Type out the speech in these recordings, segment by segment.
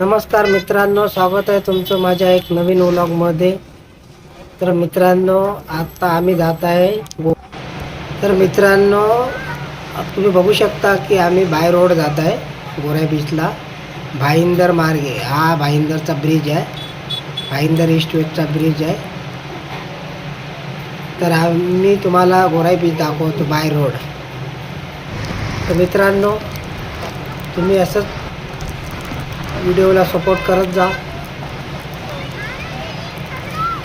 नमस्कार मित्रांनो स्वागत आहे तुमचं माझ्या एक नवीन व्लॉगमध्ये. तर मित्रांनो आत्ता आम्ही जात आहे गो तर मित्रांनो तुम्ही बघू शकता की आम्ही बाय रोड जात आहे गोऱ्या बीचला. भाईंदर मार्गे. हा भाईंदरचा ब्रिज आहे. भाईंदर ईस्ट वेस्टचा ब्रिज आहे. तर आम्ही तुम्हाला गोराई बीच दाखवतो बाय रोड. तर मित्रांनो तुम्ही असंच व्हिडिओला सपोर्ट करत जा.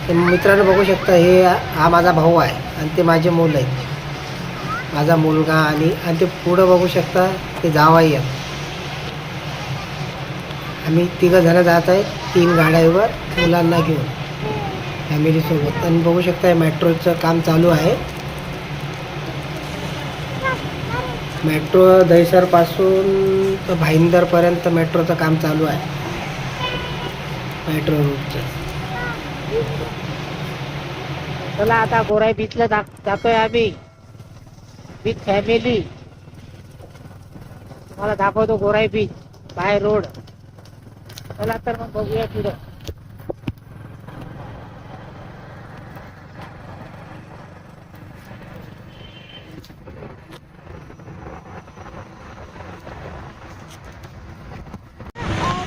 मित्रांनो बघू शकता हे हा माझा भाऊ आहे आणि ते माझे मूल आहेत. माझा मुलगा आणि आणि ते पुढं बघू शकता ते जावाई आहेत. आम्ही तिघं जणं जात आहे तीन गाड्यावर मुलांना घेऊन. फॅमिलीसोबत आणि बघू शकता मेट्रोचं काम चालू आहे. मेट्रो दहिसरपासून तर भाईंदरपर्यंत मेट्रोचं काम चालू आहे. मेट्रो रूटचं. चला आता गोराई बीचला जा जातोय आम्ही. विथ फॅमिली मला दाखवतो गोराई बीच बाय रोड चला तर मग बघूया पुढं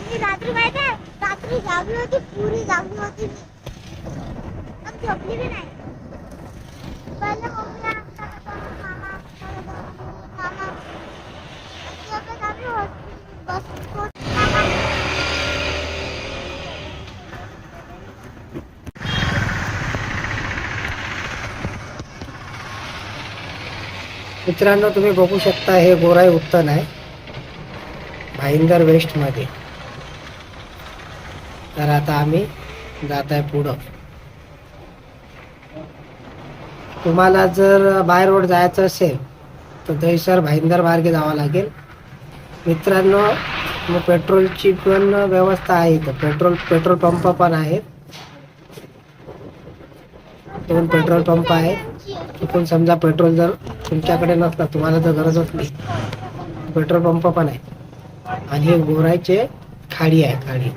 मी रात्री माहिती आहे रात्री जागली होती पुरी जागली होती मी पण झोपली बी नाही पहिले मम्मीला आमचा होता, मामा मामा सगळं आम्ही होत- बस होत- मामा मित्रांनो तुम्ही बघू शकता हे गोराई उत्तन आहे. भाईंदर वेस्टमध्ये तर आता आम्ही जात आहे पुढं. तुम्हाला जर बाय रोड जायचं असेल तर दहिसर भाईंदर मार्गे जावं लागेल. मित्रांनो मग पेट्रोलची पण व्यवस्था आहे इथं. पेट्रोल पेट्रोल पंप पण आहेत. दोन पेट्रोल पंप आहेत. तिथून समजा पेट्रोल जर तुमच्याकडे नसला तुम्हाला तर गरजच नाही. पेट्रोल पंप पण आहे. आणि हे गोरायचे खाडी आहे खाडी.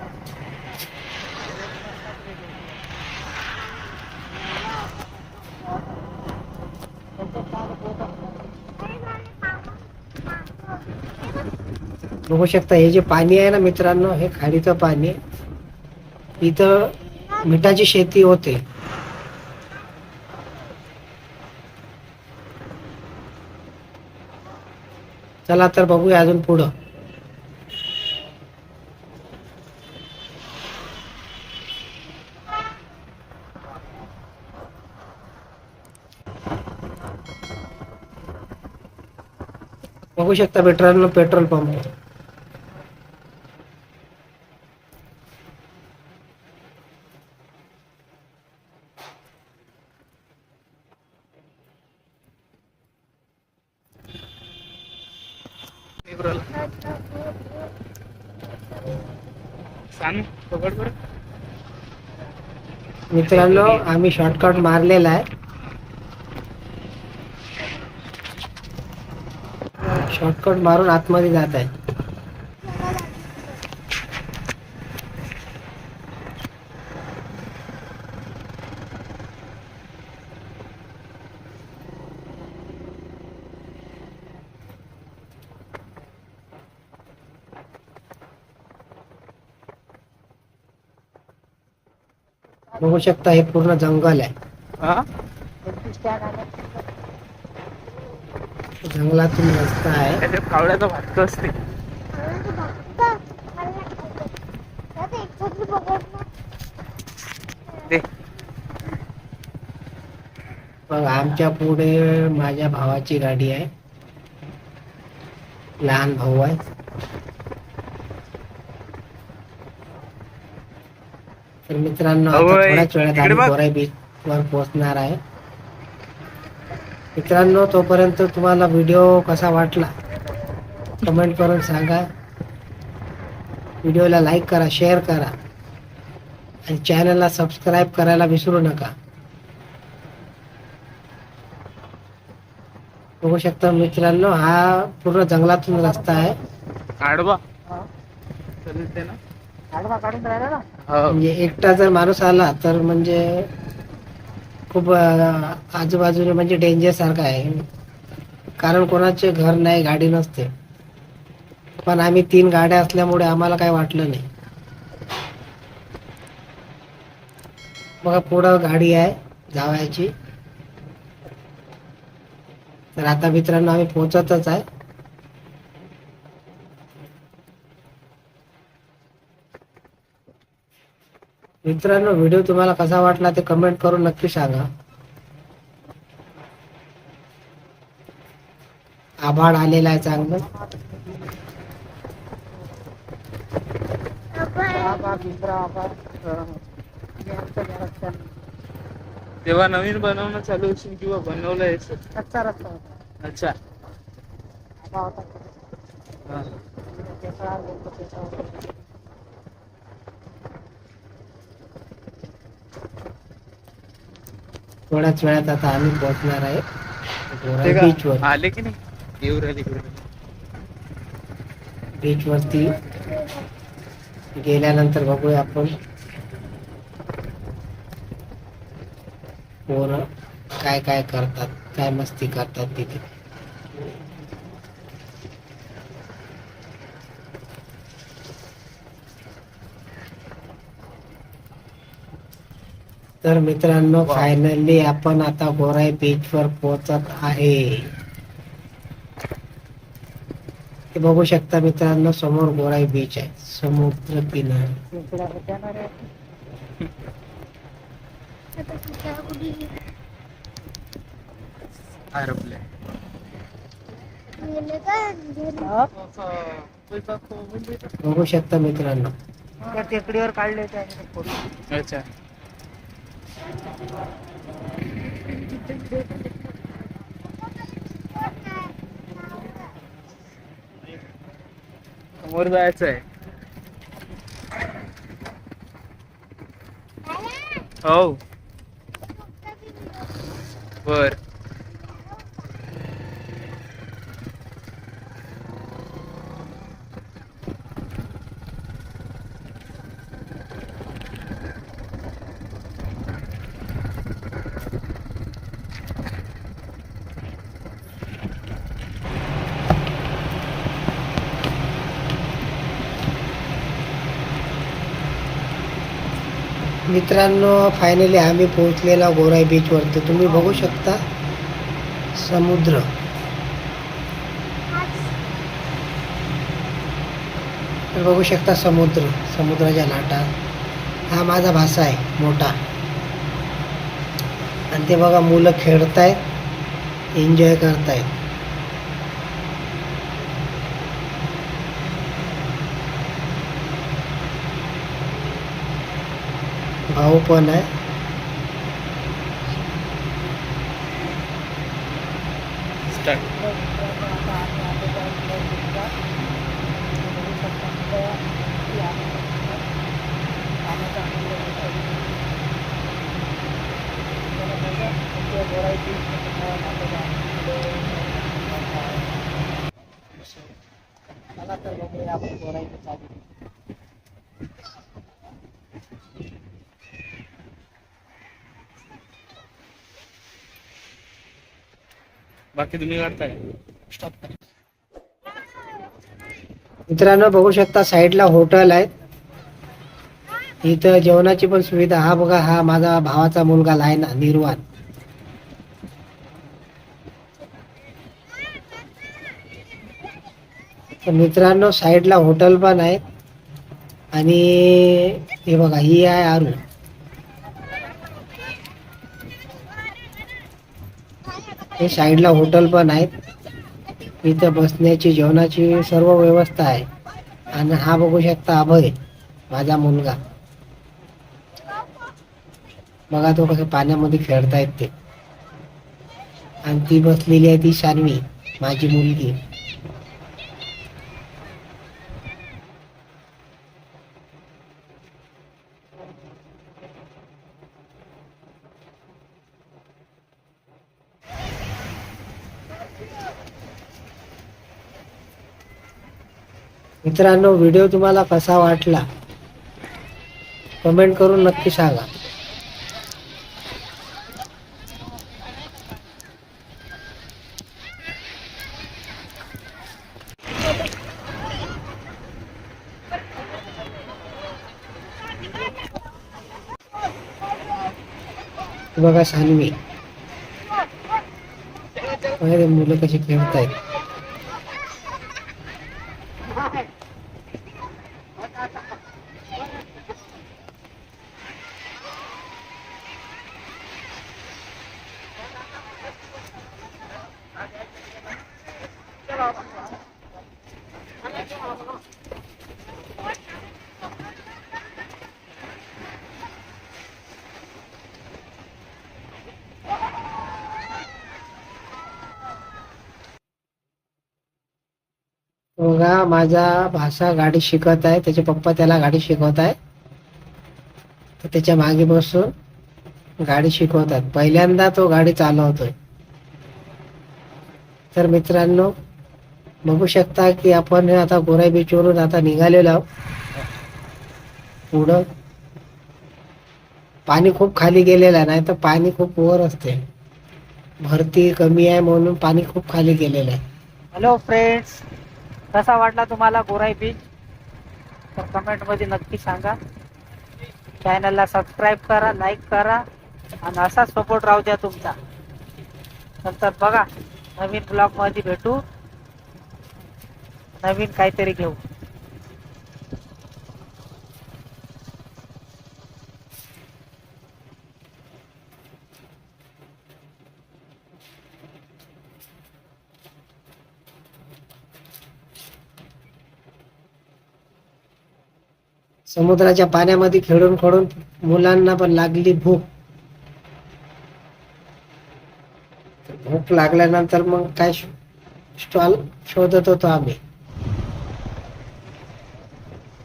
बघू शकता हे जे पाणी आहे ना मित्रांनो हे खाडीचं पाणी इथं मिठाची शेती होते. चला तर बघूया अजून पुढं. बघू शकता मित्रांनो पेट्रोल पंप. मित्रांनो आम्ही शॉर्टकट मारलेला आहे. शॉर्टकट मारून आतमध्ये जात आहे. बघू शकता हे पूर्ण जंगल आहे. हा? जंगलातून रस्ता आहे. कावड्याचा भात असते. मग आमच्या पुढे माझ्या भावाची गाडी आहे. लहान भाऊ आहे. तर मित्रांनो आता थोड्याच वेळात आम्ही बीच वर पोहोचणार आहे. मित्रांनो तोपर्यंत तुम्हाला व्हिडिओ कसा वाटला कमेंट करून सांगा. व्हिडिओला लाईक करा शेअर करा. आणि चॅनलला सबस्क्राईब करायला विसरू नका. बघू शकता मित्रांनो हा पूर्ण जंगलातून रस्ता आहे. आडवा चलते ना म्हणजे एकटा जर माणूस आला तर म्हणजे खूप अं, आजूबाजूने म्हणजे डेंजर सारखं आहे. कारण कोणाचे घर नाही गाडी नसते. पण आम्ही तीन गाड्या असल्यामुळे आम्हाला काय वाटलं नाही. बघा पुढं गाडी आहे जावायची. तर आता मित्रांनो आम्ही पोहोचतच आहे. मित्रांनो व्हिडिओ तुम्हाला कसा वाटला ते कमेंट करून नक्की सांगा. आभाळ आलेला आहे चांगलं. तेव्हा नवीन बनवणं चालू असेल किंवा बनवलंय कच्चा रस्ता अच्छा. होता. थोड्याच वेळात आता आम्ही पोहोचणार आहे. बीच वर आले की नाही? येऊ राहिले. बीच वरती. गेल्यानंतर बघूया आपण. पोरं काय काय करतात काय मस्ती करतात तिथे. तर मित्रांनो. फायनली आपण आता गोराई बीच वर पोहोचत आहे. हे बघू शकता मित्रांनो समोर गोराई बीच आहे. समुद्र किनारे? बघू शकता मित्रांनो. टेकडीवर काढले अच्छा. समोर जायचं आहे हो. बर. मित्रांनो फायनली आम्ही पोहोचलेला गोराई बीचवरती तुम्ही बघू शकता समुद्र. तर बघू शकता समुद्र समुद्राच्या लाटा. हा माझा भासा आहे मोठा. आणि ते बघा मुलं खेळतायत एन्जॉय करतायत. भाऊ पण आहे स्टार्ट चला तर बघूया आपण गोराई बीच बाकी तुम्ही काढताय. स्टॉप मित्रांनो बघू शकता साईडला हॉटेल आहे इथं जेवणाची पण सुविधा. हा बघा हा माझा भावाचा मुलगा आहे ना निर्वाण. तर मित्रांनो साईडला हॉटेल पण आहे आणि हे बघा ही आहे आरू हे साईडला हॉटेल पण आहेत. इथं बसण्याची जेवणाची सर्व व्यवस्था आहे. आणि हा बघू शकता अभय माझा मुलगा. बघा तो कसं पाण्यामध्ये खेळतायत ते. आणि ती बसलेली आहे ती शानवी माझी मुलगी. मित्रांनो व्हिडिओ तुम्हाला कसा वाटला? कमेंट करून नक्की सांगा. बघा सानवी. मुलं कशी खेळतायत. बघा माझा भाषा गाडी शिकत आहे. त्याचे पप्पा त्याला गाडी शिकवत आहे. तर त्याच्यामागे बसून गाडी शिकवतात. पहिल्यांदा तो गाडी चालवतोय. तर मित्रांनो बघू शकता की आपण आता गोराई बीचवरून आता निघालेलो आहोत. पुढं पाणी खूप खाली गेलेलं आहे नाही तर पाणी खूप वर असते. भरती कमी आहे म्हणून पाणी खूप खाली गेलेलं आहे. हॅलो फ्रेंड्स कसा वाटला तुम्हाला गोराई बीच तर कमेंटमध्ये नक्की सांगा. चॅनलला सबस्क्राईब करा लाईक करा आणि असा सपोर्ट राहू द्या तुमचा. नंतर बघा नवीन ब्लॉगमध्ये भेटू. नवीन काहीतरी घेऊ. समुद्राच्या पाण्यामध्ये खेळून खेळून मुलांना पण लागली भूक. भूक लागल्यानंतर मग काय स्टॉल शोधत होतो आम्ही.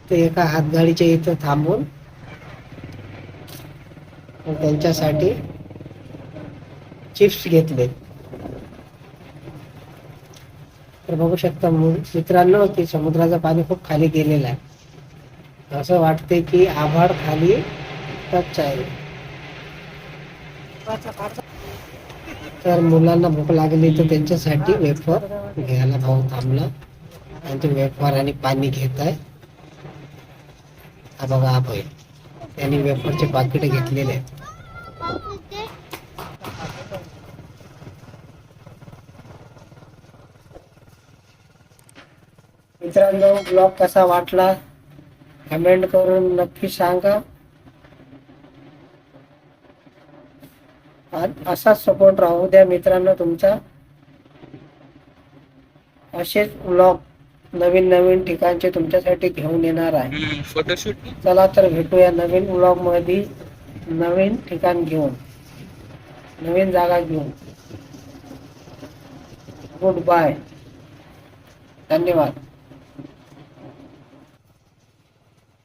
ते एका हातगाडीच्या इथं थांबून त्यांच्यासाठी चिप्स घेतले. तर बघू शकता मित्रांनो की समुद्राचं पाणी खूप खाली गेलेलं आहे. असं वाटते की आभाळ खाली टच आहे तर मुलांना भूक लागली तर त्यांच्यासाठी वेफर घ्यायला भाऊ थांबला. आणि ते वेफर आणि पाणी घेत आहे. हा बघा हा भाई त्यांनी वेफरचे पाकिट घेतलेले आहेत. मित्रांनो ब्लॉग कसा वाटला? कमेंट करून नक्की सांगा. असाच सपोर्ट राहू द्या मित्रांनो तुमचा. असेच ब्लॉग नवीन नवीन ठिकाणचे तुमच्यासाठी घेऊन येणार आहे. फोटोशूट चला तर भेटूया नवीन ब्लॉगमध्ये नवीन ठिकाण घेऊन. नवीन जागा घेऊन. गुड बाय धन्यवाद.